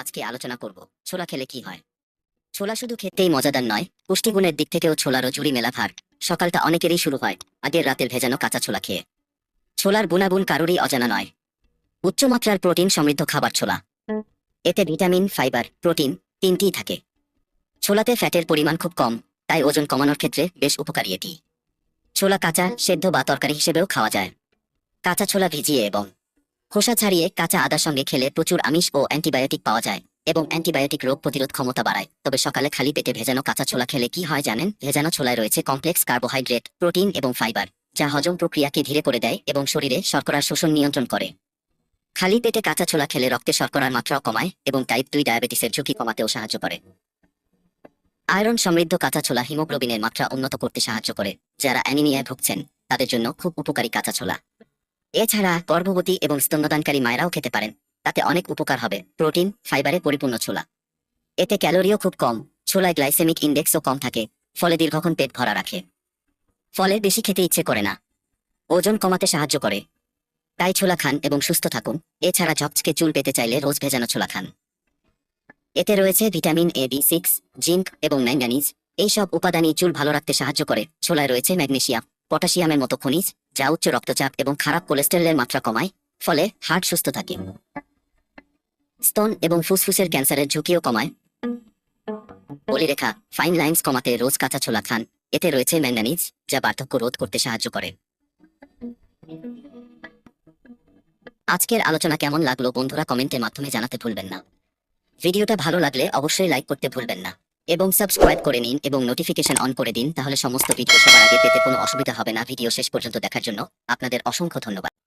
আজকে আলোচনা করব, ছোলা খেলে কি হয়? ছোলা শুধু খেতেই মজাদার নয়, পুষ্টিগুণের দিক থেকেও ছোলারও জুড়ি মেলা ভার। সকালটা অনেকেরই শুরু হয়, আগের রাতের ভেজানো কাঁচা ছোলা খেয়ে। ছোলার গুণাগুণ কারোরই অজানা নয়। উচ্চমাত্রার প্রোটিন সমৃদ্ধ খাবার ছোলা। এতে ভিটামিন, ফাইবার, প্রোটিন তিনটিই থাকে। ছোলাতে ফ্যাটের পরিমাণ খুব কম, তাই ওজন কমানোর ক্ষেত্রে বেশ উপকারী এটি। ছোলা কাঁচা, সেদ্ধ বা তরকারি হিসেবেও খাওয়া যায়। কাঁচা ছোলা ভিজিয়ে এবং খোসা ছাড়িয়ে কাঁচা আদার সঙ্গে খেলে প্রচুর আমিষ ও অ্যান্টিবায়োটিক পাওয়া যায় এবং অ্যান্টিবায়োটিক রোগ প্রতিরোধ ক্ষমতা বাড়ায়। তবে সকালে খালি পেটে ভেজানো কাঁচা ছোলা খেলে কি হয় জানেন? ভেজানো ছোলায় রয়েছে কমপ্লেক্স কার্বোহাইড্রেট, প্রোটিন এবং ফাইবার, যা হজম প্রক্রিয়াকে ধীরে করে দেয় এবং শরীরে শর্করার শোষণ নিয়ন্ত্রণ করে। খালি পেটে কাঁচা ছোলা খেলে রক্তে শর্করার মাত্রাও কমায় এবং টাইপ দুই ডায়াবেটিসের ঝুঁকি কমাতেও সাহায্য করে। আয়রন সমৃদ্ধ কাঁচা ছোলা হিমোগ্লোবিনের মাত্রা উন্নত করতে সাহায্য করে, যারা অ্যানিমিয়ায় ভুগছেন, তাদের জন্য খুব উপকারী কাঁচা ছোলা। এছাড়া গর্ভবতী এবং স্তন্যদানকারী মায়েরাও খেতে পারেন। তাতে অনেক উপকার হবে। প্রোটিন, ফাইবারে পরিপূর্ণ ছোলা। এতে ক্যালোরিও খুব কম। ছোলায় গ্লাইসেমিক ইন্ডেক্সও কম থাকে, ফলে দীর্ঘক্ষণ পেট ভরা রাখে। ফলে বেশি খেতে ইচ্ছে করে না। ওজন কমাতে সাহায্য করে। তাই ছোলা খান এবং সুস্থ থাকুন। এছাড়া ঝকঝকে চুল পেতে চাইলে রোজ ভেজানো ছোলা খান। এতে রয়েছে vitamin A, B, six, zinc এবং ম্যাঙ্গানিজ এইসব উপাদানই চুল ভালো রাখতে সাহায্য করে। ছোলায় রয়েছে ম্যাগনেসিয়াম পটাশিয়ামের মতো খনিজ, যা উচ্চ রক্তচাপ এবং খারাপ কোলেস্টেরলের মাত্রা কমায়, ফলে হার্ট সুস্থ থাকে। স্তন এবং ফুসফুসের ক্যান্সারের ঝুঁকিও কমায়। বলিরেখা ফাইন লাইন্স কমাতে রোজ কাঁচা ছোলা খান। এতে রয়েছে ম্যাঙ্গানিজ যা বার্ধক্য রোধ করতে সাহায্য করে। আজকের আলোচনা কেমন লাগল বন্ধুরা কমেন্টের মাধ্যমে জানাতে ভুলবেন না। ভিডিওটা ভালো লাগলে অবশ্যই লাইক করতে ভুলবেন না। এবং সাবস্ক্রাইব করে নিন এবং নোটিফিকেশন অন করে দিন, তাহলে সমস্ত ভিডিও সবার আগে পেতে কোনো অসুবিধা হবে না। ভিডিও শেষ পর্যন্ত দেখার জন্য আপনাদের অসংখ্য ধন্যবাদ।